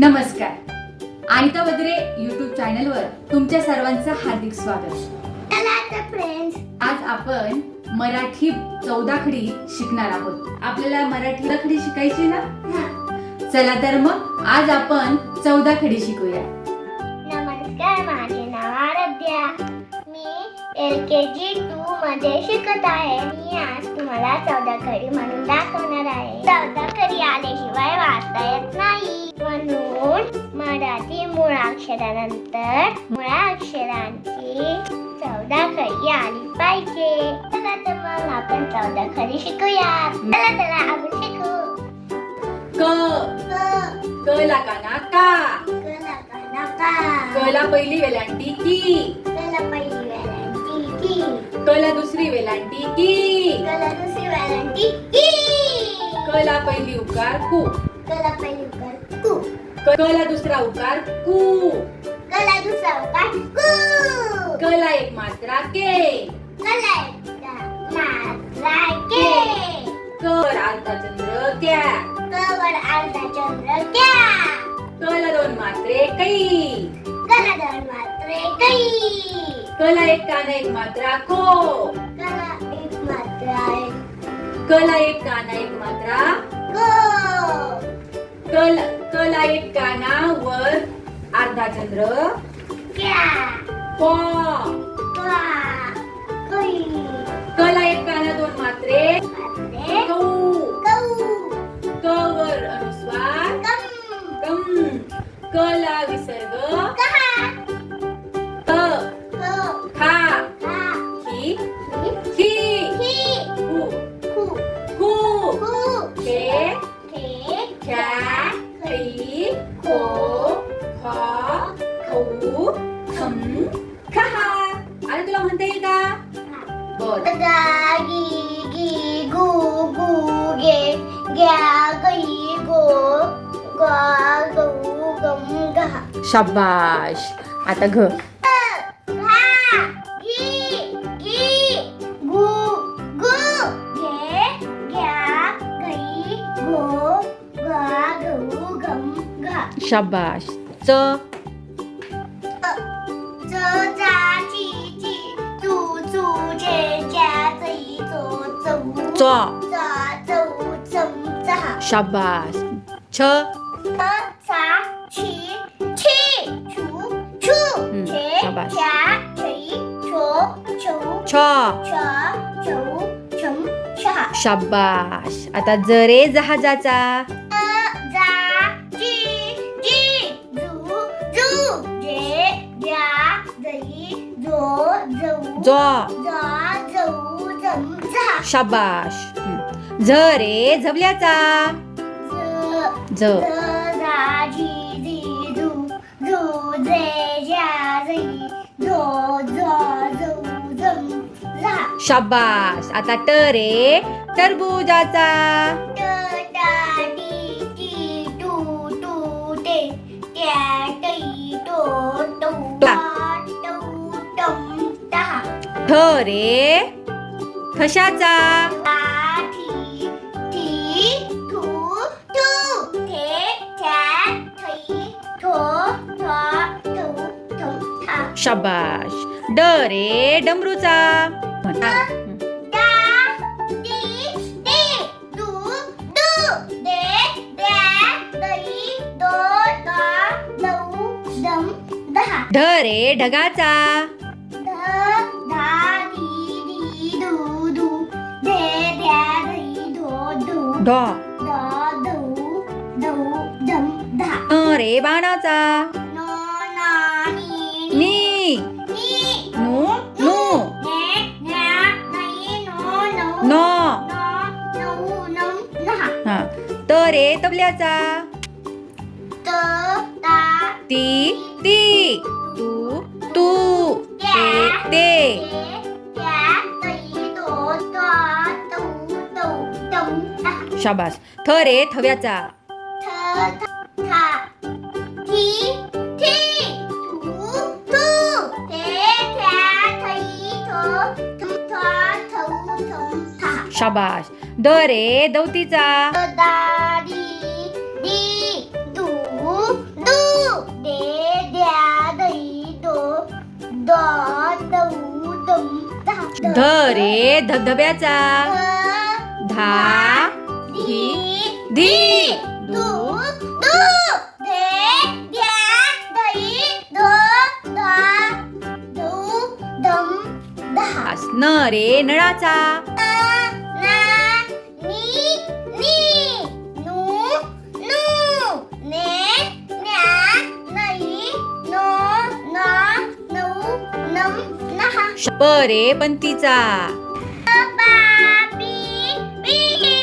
नमस्कार. अनिता बद्रे युट्यूब चॅनलवर तुमच्या सर्वांचं हार्दिक स्वागत. फ्रेंड्स आज आपण मराठी चौदा खडी शिकणार आहोत. आपल्याला मराठी खडी शिकायची ना? चला तर मग आज आपण चौदा खडी शिकूया. नमस्कार माझे नाव आराध्या. मी एल के जी टू मध्ये शिकत आहे. मी आज तुम्हाला चौदा खडी म्हणून दाखवणार आहे. चौदा खडी आल्याशिवाय वाचता येत नाही. म्हणून मराठी मुळाक्षरानंतर मुळाक्षरांची चौदा खडी आली पाहिजे. चला तर मग आपण चौदा खडी शिकूया. चला चला आपण शिकू. क. क, क ला काना का? क ला काना का. क ला पहिली वेलांटी की? कला पहिली वेलांटी की? क ला दुसरी वेलांटी की? कला दुसरी वेलांटी की? क ला पहिली उकार कु कला पहिली उकार कू. क ला दुसरा उकार कु. कला दुसरा उकार कू. क ला एक मात्रा के. कला एकदा मात्रा के. क वर अर्धा चंद्र क्या कवर अर्धा चंद्र क्या क ला दोन मात्रे कै कला दोन मात्रे कै क ला एक काना एक मात्रा को कला एक मात्रा एक. क ला एक काना एक मात्रा को क ला- क ला एक काना वर अर्धा चंद्र. क्या? क क्वा कै क ला एक काना दोन मात्रे. मात्रे. कौ. कौ. क वर अनुस्वार. कम कम क ला विसर्ग शाबाश आता घ घा गी गी गु गु गे ग्या गई गो गा गऊ गम गा शाबाश च च च चा चऊ चम चहा शाबाश छ च चा ची ची छू छू हम्म, छे शाबाश. च्या छई छो छऊ छ छ छऊ छम छहा शाबाश आता ज रे जहाजाचा जा जी जी जू जू जे ज्या जई जो जऊ. ज जा. शाबाश. झ रे झबल्याचा झा शाबाश. आता ट रे टरबुजाचा. ठ रे ठशाचा टा शाबाश. ड रे डमरूचा. ढ रे ढगाचा. न रे बाणाचा. नो ना नी नी. नी. नु. नु ने न्या नाही नो नो न. नो. नऊ नम दहा हा. त रे तबल्याचा. शाबास. थ रे थव्याचा. शाबास. द रे दौतीचा ध रे धबधब्याचा. धा. दू। दू दू दे द्या दही दो धा दऊ दम दहा न रे नळाचा। ना नी नी नू नू ने न्या नाही नो ना नऊ नम नहा। प रे पंतीचा। बी पू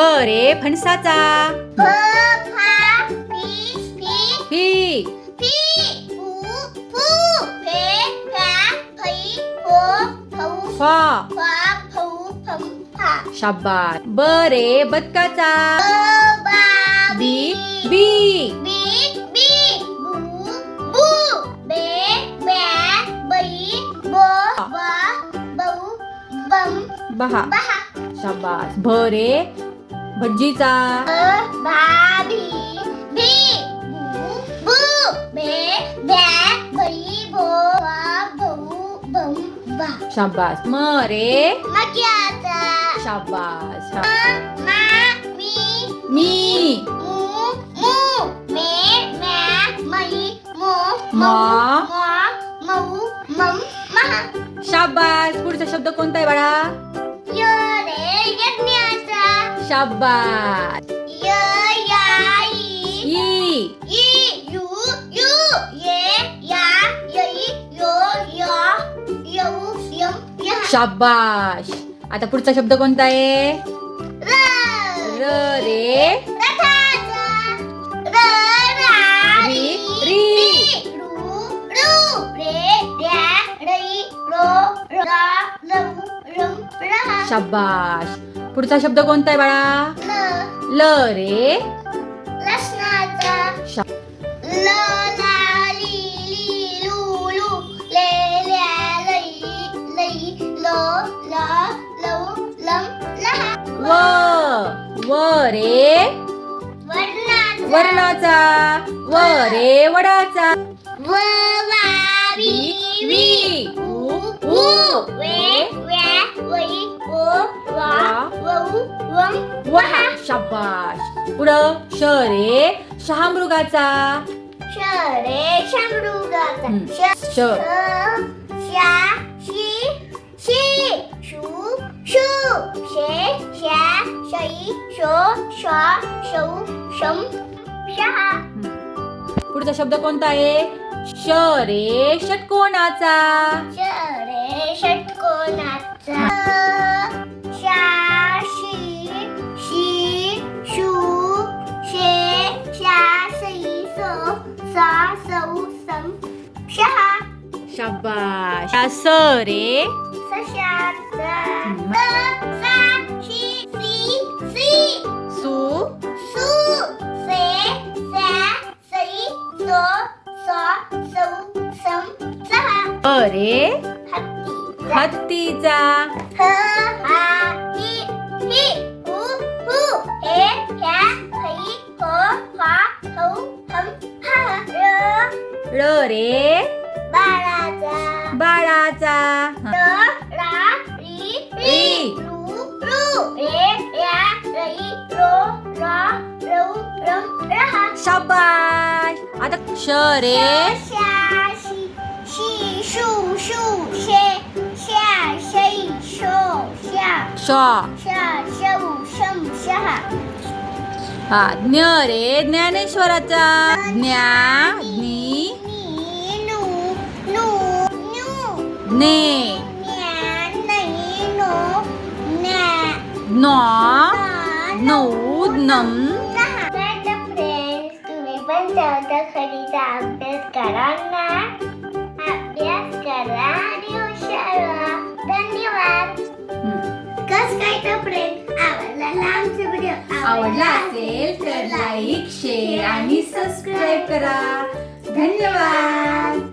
फ रे फणसाचा फ फा फी फी ही फी फू फू फे फ्या फई फो. फऊ फा फा फऊ फम फा. शाबास. ब रे बदकाचा. ब बा बी बी बी बी. बू बू बे ब्या बई बो बा बऊ बम बहा. बहा. शाबास. भ रे भज्जीचा भी बू बू बे बो बम बा. शाबास. म रे. मक्याचा शाबास मा मा मी मी. मू मू मे म्या मई मो मा. मौ मऊ मम महा शाबास. पुढचा शब्द कोणता आहे बाळा? शाबास य या ई ई यू यू ये या यई यो य यऊ यम यहा शाबाश आता पुढचा शब्द कोणता आहे? र. र रे. रथाचा. र रा री, री री. रू रू ड्या रई रो रा लऊ रम शाबाश पुढचा शब्द कोणता आहे बाळा? ल. ल रे. शा ल ला ली ली लू लू ले ल्या लई लई लो ला लऊ लम लहा व व रे. वर्णाचा. व रे वडाचा. व वा वी वी वहा शाबाश. पुढं श रे शहामृगाचा. श रे शमृगाचा हम्म. श श. शा शी शी शू शू. शे शा शई शो शा शौ शम शहा पुढचा शब्द कोणता आहे? श रे षटकोणाचा श रे षटकोनाचा. शाबाश स रे? स सा शी सी सी सु सू से सा सई सो सा सौ सम सहा अ रे हत्ती हत्तीचा र? शाबाश आता श रे हा ज्ञ रे ज्ञानेश्वराचा ज्ञा नी नी नू नू न्यू ने न्या नाही नो न्या न ना नम तुम्ही पण चौथा खडीचा अभ्यास करा ना अभ्यास करा आणि हुशार व्हा. धन्यवाद कस काय तर आवडला व्हिडिओ आवडला असेल तर लाईक शेअर आणि सबस्क्राईब करा धन्यवाद